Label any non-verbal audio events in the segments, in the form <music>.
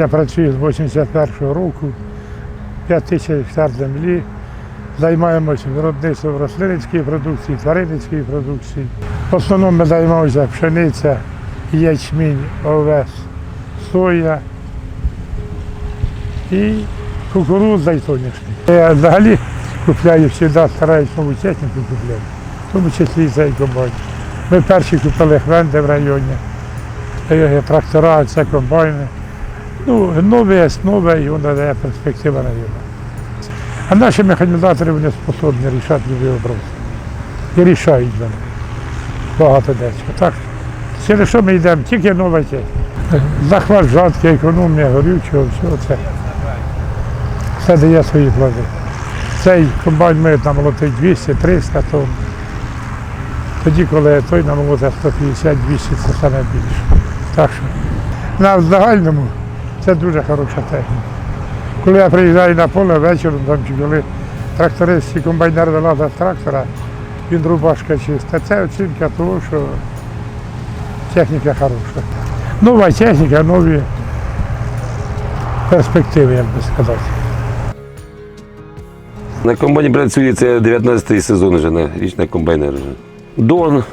Я працюю з 81-го року, 5 тисяч гектар землі. Займаємося виробництвом рослинницької продукції, тваринницької продукції. В основному ми займаємося пшениця, ячмінь, овес, соя і кукурудза і соняшник. Я взагалі купляю завжди, стараюсь нову техніку купляти, в тому числі і цей комбайн. Ми перші купили хвенди в районі, трактора, це комбайни. Ну, нове, і воно дає перспектива на його. А наші механізатори вони способні рішати любі вопроси. І рішають вони. Багато дечого. Так, через що ми йдемо? Тільки нова техніка. Захват жатки, економія горючого, все це. Все дає свої плоди. Цей комбайн має намолотить 200-300 тонн. Тоді, коли той намолотить 150-200, це саме більше. Так що на загальному це дуже хороша техніка. Коли я приїжджаю на поле вечором, там, чи коли тракторист комбайнер вилазить з трактора, він рубашка чиста. Це оцінка того, що техніка хороша. Нова техніка, нові перспективи, як би сказати. На комбайні працює це 19-й сезон вже на річна комбайнер. Дон,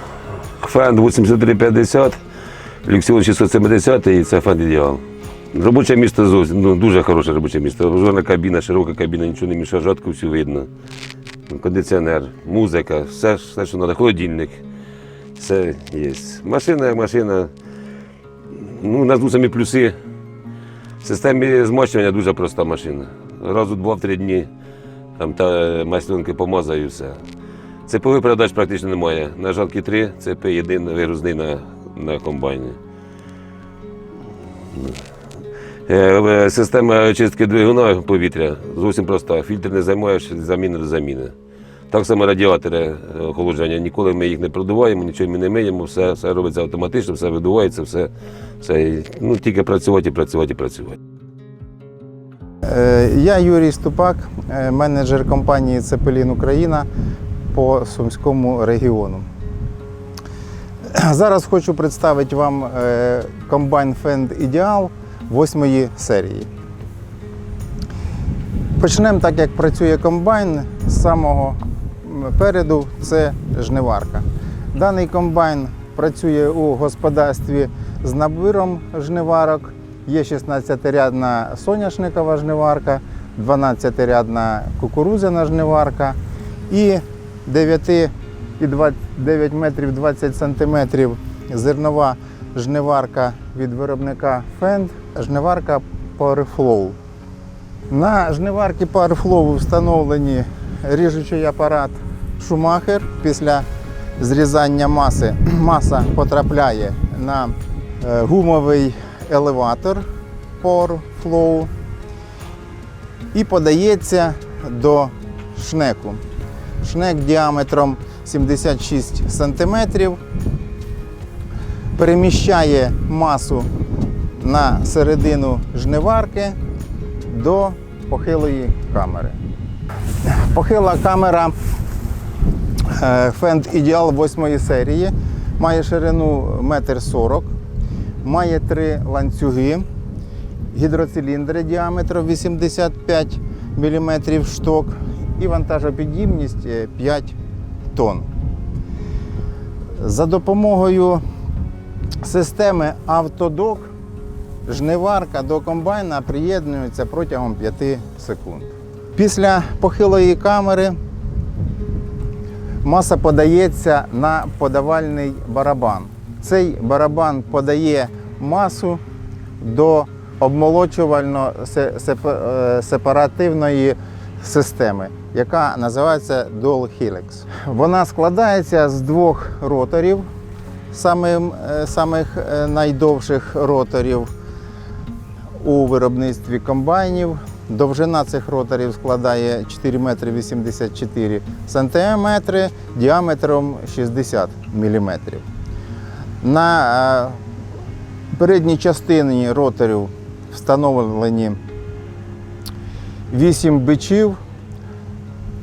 Фенд 8350, Люксіон 670 і це Фенд Ідеал. Робоче зовсім, ну, дуже хороше робоче місто. Жодна кабіна, широка кабіна, нічого не мішає, жатку всю видно. Кондиціонер, музика, все, все що треба, холодильник. Все є. Машина як машина. Ну, у нас ну, самі плюси. В системі змащування дуже проста машина. Раз у два-три дні там та майстринки помазаю і все. Цепових передач практично немає. На жалки три, цепи єдиний вигрузний на, на комбайні. Е, е, Система очистки двигуна повітря зовсім проста. Фільтр не займаєш, заміни до заміни. Так само радіатори охолодження. Ніколи ми їх не продуваємо, нічого ми не миємо, все, все робиться автоматично, все видувається, все, все. Ну, тільки працювати, працювати, працювати. Е, Я Юрій Ступак, менеджер компанії Цепелін Україна по Сумському регіону. Зараз хочу представити вам комбайн Fend Ideal 8 серії. Почнемо так, як працює комбайн з самого переду це жниварка. Даний комбайн працює у господарстві з набором жниварок. Є 16-рядна соняшникова жниварка, 12-рядна кукурудзяна жниварка і 9, і 9 метрів 20 сантиметрів зернова жниварка від виробника Fend, жниварка PowerFlow. На жниварці PowerFlow встановлені ріжучий апарат Шумахер. Після зрізання маси маса потрапляє на е, гумовий елеватор PowerFlow і подається до шнеку. Шнек діаметром 76 см переміщає масу на середину жниварки до похилої камери. Похила камера е, Fend Ideal 8 серії має ширину 1,40 м, має три ланцюги, гідроциліндри діаметром 85 мм шток і вантажопідібність е, 5 тонн. За допомогою системи автодок жниварка до комбайна приєднується протягом 5 секунд. Після похилої камери маса подається на подавальний барабан. Цей барабан подає масу до обмолочувально-сепаративної системи, яка називається Dual Helix. Вона складається з двох роторів, е, самих е, найдовших роторів у виробництві комбайнів. Довжина цих роторів складає 4 метри 84 сантиметри, діаметром 60 міліметрів. На е, передній частині роторів встановлені 8 бичів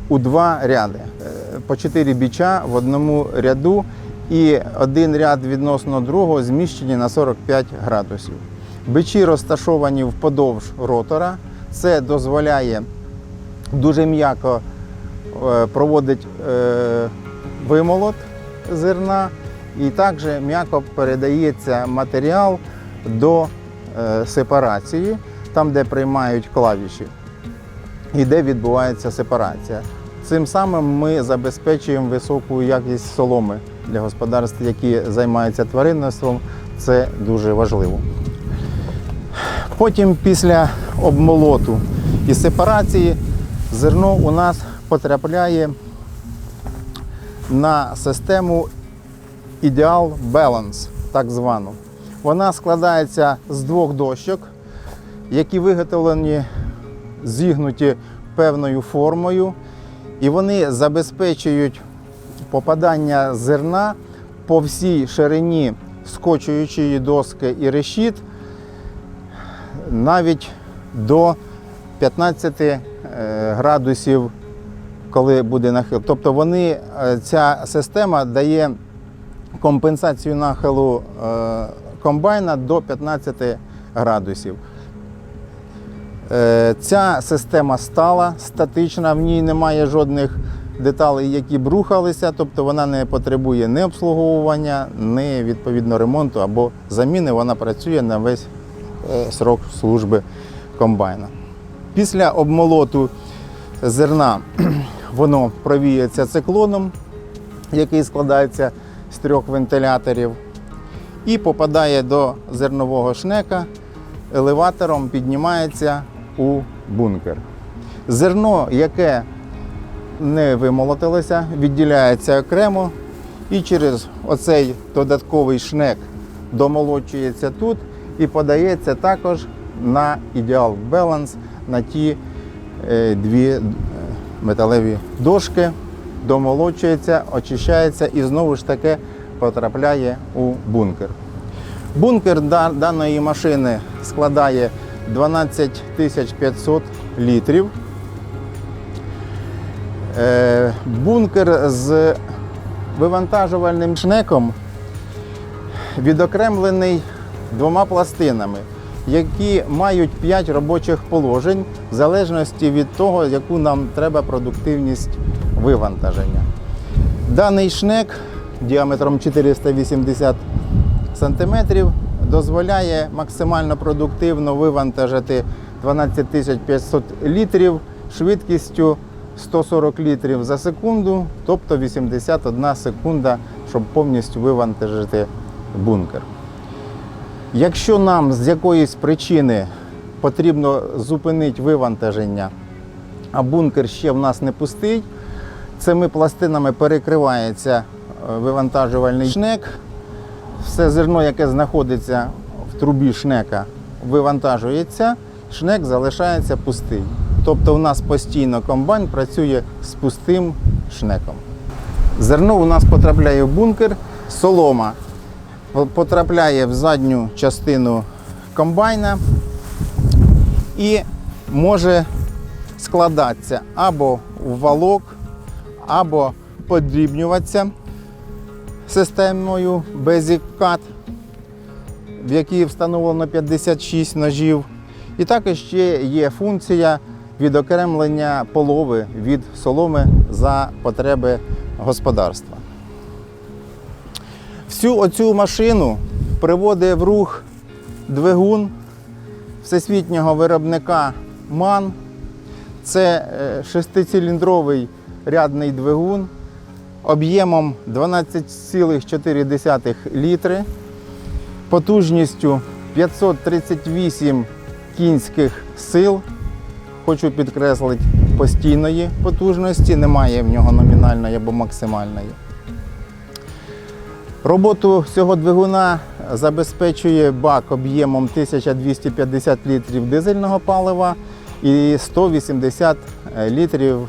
у два ряди. Е, По 4 біча в одному ряду і один ряд відносно другого зміщені на 45 градусів. Бичі розташовані вподовж ротора. Це дозволяє дуже м'яко е, проводить е, вимолот зерна і також м'яко передається матеріал до е, сепарації, там, де приймають клавіші і де відбувається сепарація. Цим самим ми забезпечуємо високу якість соломи для господарств, які займаються тваринництвом. Це дуже важливо. Потім після обмолоту і сепарації зерно у нас потрапляє на систему Ideal Balance, так звану. Вона складається з двох дощок, які виготовлені, зігнуті певною формою, і вони забезпечують попадання зерна по всій ширині скочуючої доски і решіт навіть до 15 е, градусів, коли буде нахил. Тобто вони, е, ця система дає компенсацію нахилу е, комбайна до 15 градусів. Ця система стала, статична, в ній немає жодних деталей, які б рухалися, тобто вона не потребує ні обслуговування, ні відповідно ремонту або заміни. Вона працює на весь срок служби комбайна. Після обмолоту зерна <clears throat> воно провіюється циклоном, який складається з трьох вентиляторів, і попадає до зернового шнека, елеватором піднімається у бункер. Зерно, яке не вимолотилося, відділяється окремо і через оцей додатковий шнек домолочується тут і подається також на ідеал баланс на ті е, дві е, металеві дошки, домолочується, очищається і знову ж таки потрапляє у бункер. Бункер даної машини складає 12 500 літрів. Е, Бункер з вивантажувальним шнеком відокремлений двома пластинами, які мають 5 робочих положень в залежності від того, яку нам треба продуктивність вивантаження. Даний шнек діаметром 480 см дозволяє максимально продуктивно вивантажити 12 500 літрів швидкістю 140 літрів за секунду, тобто 81 секунда, щоб повністю вивантажити бункер. Якщо нам з якоїсь причини потрібно зупинити вивантаження, а бункер ще в нас не пустий, цими пластинами перекривається е, вивантажувальний шнек. Все зерно, яке знаходиться в трубі шнека, вивантажується, шнек залишається пустий. Тобто у нас постійно комбайн працює з пустим шнеком. Зерно у нас потрапляє в бункер, солома потрапляє в задню частину комбайна і може складатися або в валок, або подрібнюватися системою Basic Cut, в якій встановлено 56 ножів. І також ще є функція відокремлення полови від соломи за потреби господарства. Всю оцю машину приводить в рух двигун всесвітнього виробника МАН. Це е, шестициліндровий рядний двигун об'ємом 12,4 літри, потужністю 538 кінських сил. Хочу підкреслити постійної потужності, немає в нього номінальної або максимальної. Роботу цього двигуна забезпечує бак об'ємом 1250 літрів дизельного палива і 180 літрів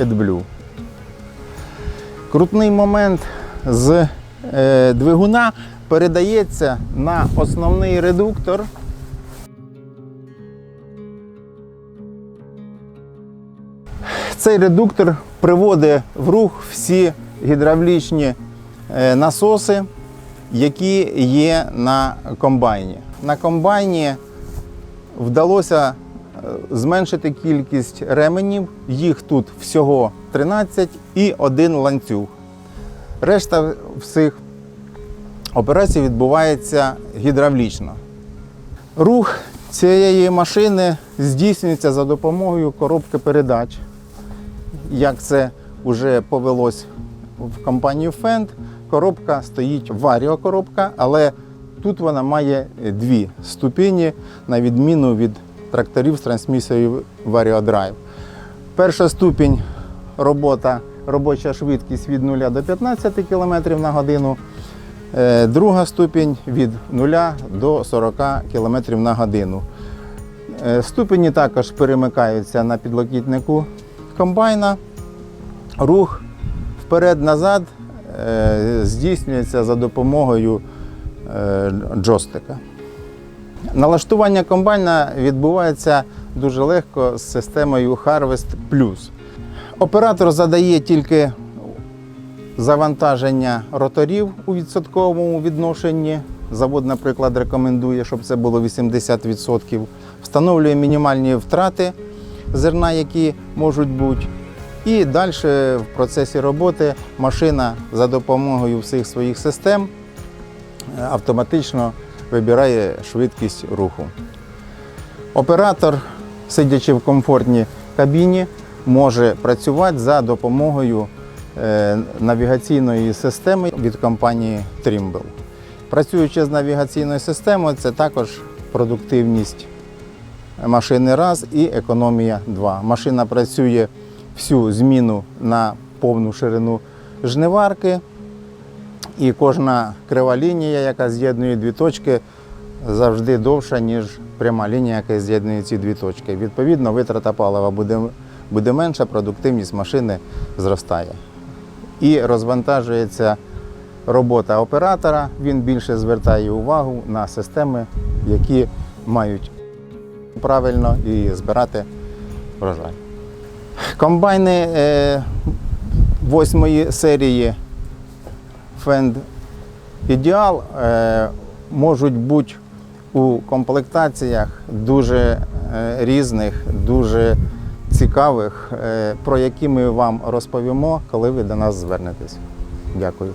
AdBlue. Крутний момент з е, двигуна передається на основний редуктор. Цей редуктор приводить в рух всі гідравлічні е, насоси, які є на комбайні. на комбайні вдалося е, зменшити кількість ременів. Їх тут всього 13 і один ланцюг. Решта всіх операцій відбувається гідравлічно. Рух цієї машини здійснюється за допомогою коробки передач. Як це вже повелось в компанії Fendt, коробка стоїть варіокоробка, але тут вона має дві ступені, на відміну від тракторів з трансмісією VarioDrive. Перша ступінь робота, робоча швидкість від 0 до 15 км на годину. Е, Друга ступінь від 0 до 40 км на годину. Е, Ступені також перемикаються на підлокітнику комбайна. Рух вперед-назад е, здійснюється за допомогою е, джойстика. Налаштування комбайна відбувається дуже легко з системою Harvest Plus. Оператор задає тільки завантаження роторів у відсотковому відношенні. Завод, наприклад, рекомендує, щоб це було 80%. Встановлює мінімальні втрати зерна, які можуть бути. І далі в процесі роботи машина за допомогою всіх своїх систем е, автоматично вибирає швидкість руху. Оператор, сидячи в комфортній кабіні, може працювати за допомогою е, навігаційної системи від компанії Trimble. Працюючи з навігаційною системою, це також продуктивність машини раз і економія два. Машина працює всю зміну на повну ширину жниварки, і кожна крива лінія, яка з'єднує дві точки, завжди довша, ніж пряма лінія, яка з'єднує ці дві точки. Відповідно, витрата палива буде, буде менша, продуктивність машини зростає. І розвантажується робота оператора, він більше звертає увагу на системи, які мають правильно і збирати врожай. Комбайни е, восьмої серії Fend Ideal е, можуть бути у комплектаціях дуже е, різних, дуже цікавих, про які ми вам розповімо, коли ви до нас звернетесь. Дякую.